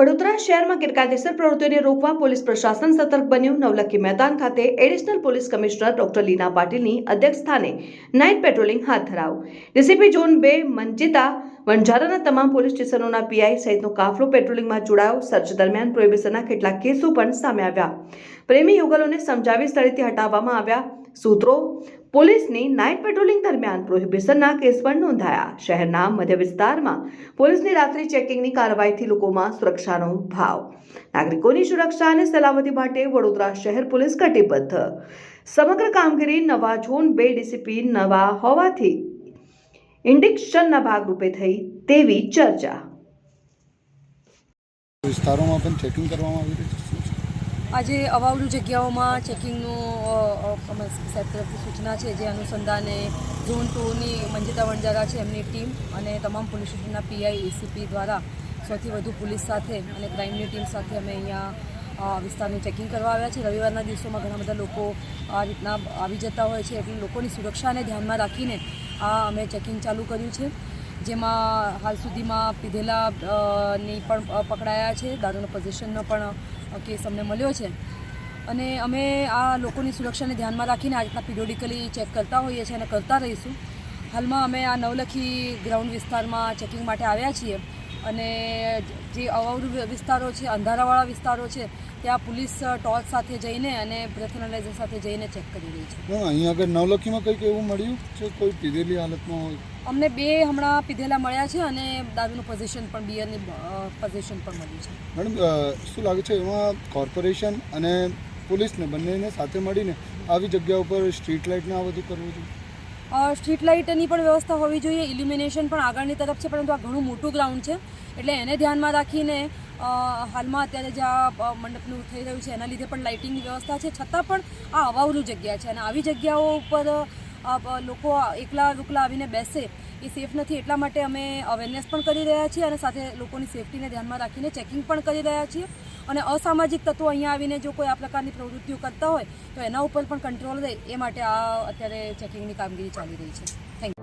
વડોદરા શહેરમાં ગેરકાયદેસર પ્રવૃત્તિઓને રોકવા પોલીસ પ્રશાસન સતર્ક બન્યું. નવલખી મેદાન ખાતે additional police commissioner doctor Leena પાટીલની અધ્યક્ષસ્થાને નાઇટ પેટ્રોલિંગ હાથ ધરાવ ડીસીપી ઝોન બે, મંજિતા વણઝારાના તમામ પોલીસ સ્ટેશનોના પીઆઈ સહિતનો કાફલો પેટ્રોલિંગમાં જોડાયો. સર્ચ દરમિયાન પ્રોહિબિશનના કેટલાક કેસો પણ સામે આવ્યા. પ્રેમી યુગલોને સમજાવી સ્થળેથી હટાવવામાં આવ્યા. સૂત્રો, પોલીસની નાઇટ પેટ્રોલિંગ દરમિયાન પ્રોહિબિશનના કેસ પણ નોંધાયા. શહેરના મધ્ય વિસ્તારમાં પોલીસની રાત્રિ ચેકિંગની કાર્યવાહીથી લોકોમાં સુરક્ષાનો ભાવ. નાગરિકોની સુરક્ષા અને સલામતી માટે વડોદરા શહેર પોલીસ કટિબદ્ધ. સમગ્ર કામગીરી નવા ઝોન બે ડીસીપી નવા હોવાથી ઇન્ડિક્શનના ભાગરૂપે થઈ તેવી ચર્ચા. વિસ્તારોમાં પણ ચેકિંગ કરવામાં આવી રહી છે? આજે અવાવડુ જગ્યાઓમાં ચેકિંગનું સાહેબ તરફથી સૂચના છે જે અનુસંધાને ઝોન ટુની મંજિતા વણજારા છે એમની ટીમ અને તમામ પોલીસ સ્ટેશનના પીઆઈ એસીપી દ્વારા સૌથી વધુ પોલીસ સાથે અને ક્રાઇમની ટીમ સાથે અમે અહીંયા વિસ્તારનું ચેકિંગ કરવા આવ્યા છે. રવિવારના દિવસોમાં ઘણા બધા લોકો આ રીતના આવી જતા હોય છે. એટલે લોકોની સુરક્ષાને ધ્યાનમાં રાખીને આ અમે ચેકિંગ ચાલુ કર્યું છે. જેમાં હાલ સુધીમાં પીધેલા ની પણ પકડાયા છે. દારૂનો પોઝિશનનો પણ કેસ અમને મળ્યો છે. અને અમે આ લોકોની સુરક્ષાને ધ્યાનમાં રાખીને આ રીતના પિરિયોડિકલી ચેક કરતા હોઈએ છીએ અને કરતા રહીશું. હાલમાં અમે આ નવલખી ગ્રાઉન્ડ વિસ્તારમાં ચેકિંગ માટે આવ્યા છીએ. અને જે અવાવરુ વિસ્તારો છે અંધારાવાળા વિસ્તારો છે ત્યાં પોલીસ ટોર્ચ સાથે જઈને અને બ્રેથ એનાલાઇઝર સાથે જઈને ચેક કરી રહી છે. અહીંયા આગળ નવલખીમાં કંઈક એવું મળ્યું છે? કોઈ પીધેલી હાલતમાં હોય? અમને બે હમણાં પીધેલા મળ્યા છે અને દારૂનું પોઝિશન પણ બિયરની પોઝિશન પણ મળ્યું છે. મેડમ શું લાગે છે એમાં કોર્પોરેશન અને પોલીસને બંનેને સાથે મળીને આવી જગ્યા ઉપર સ્ટ્રીટ લાઇટને આ બધું કરવું જોઈએ? સ્ટ્રીટ લાઇટની પણ વ્યવસ્થા હોવી જોઈએ, ઇલ્યુમિનેશન પણ આગળની તરફ છે, પરંતુ આ ઘણું મોટું ગ્રાઉન્ડ છે. એટલે એને ધ્યાનમાં રાખીને હાલમાં અત્યારે જે આ મંડપનું થઈ રહ્યું છે, એના લીધે પણ લાઇટિંગની વ્યવસ્થા છે. છતાં પણ આ અવાવરું જગ્યા છે અને આવી જગ્યાઓ ઉપર લોકો એકલા રૂકલા આવીને બેસે એ સેફ નથી. એટલા માટે અમે અવેરનેસ પણ કરી રહ્યા છીએ અને સાથે લોકોની સેફટીને ધ્યાનમાં રાખીને ચેકિંગ પણ કરી રહ્યા છીએ. અને અસામાજિક તત્વો અહીંયા આવીને જો કોઈ આ પ્રકારની પ્રવૃત્તિઓ કરતા હોય, તો એના ઉપર પણ કંટ્રોલ રહે. એ માટે આ અત્યારે ચેકિંગની કામગીરી ચાલી રહી છે. થેન્ક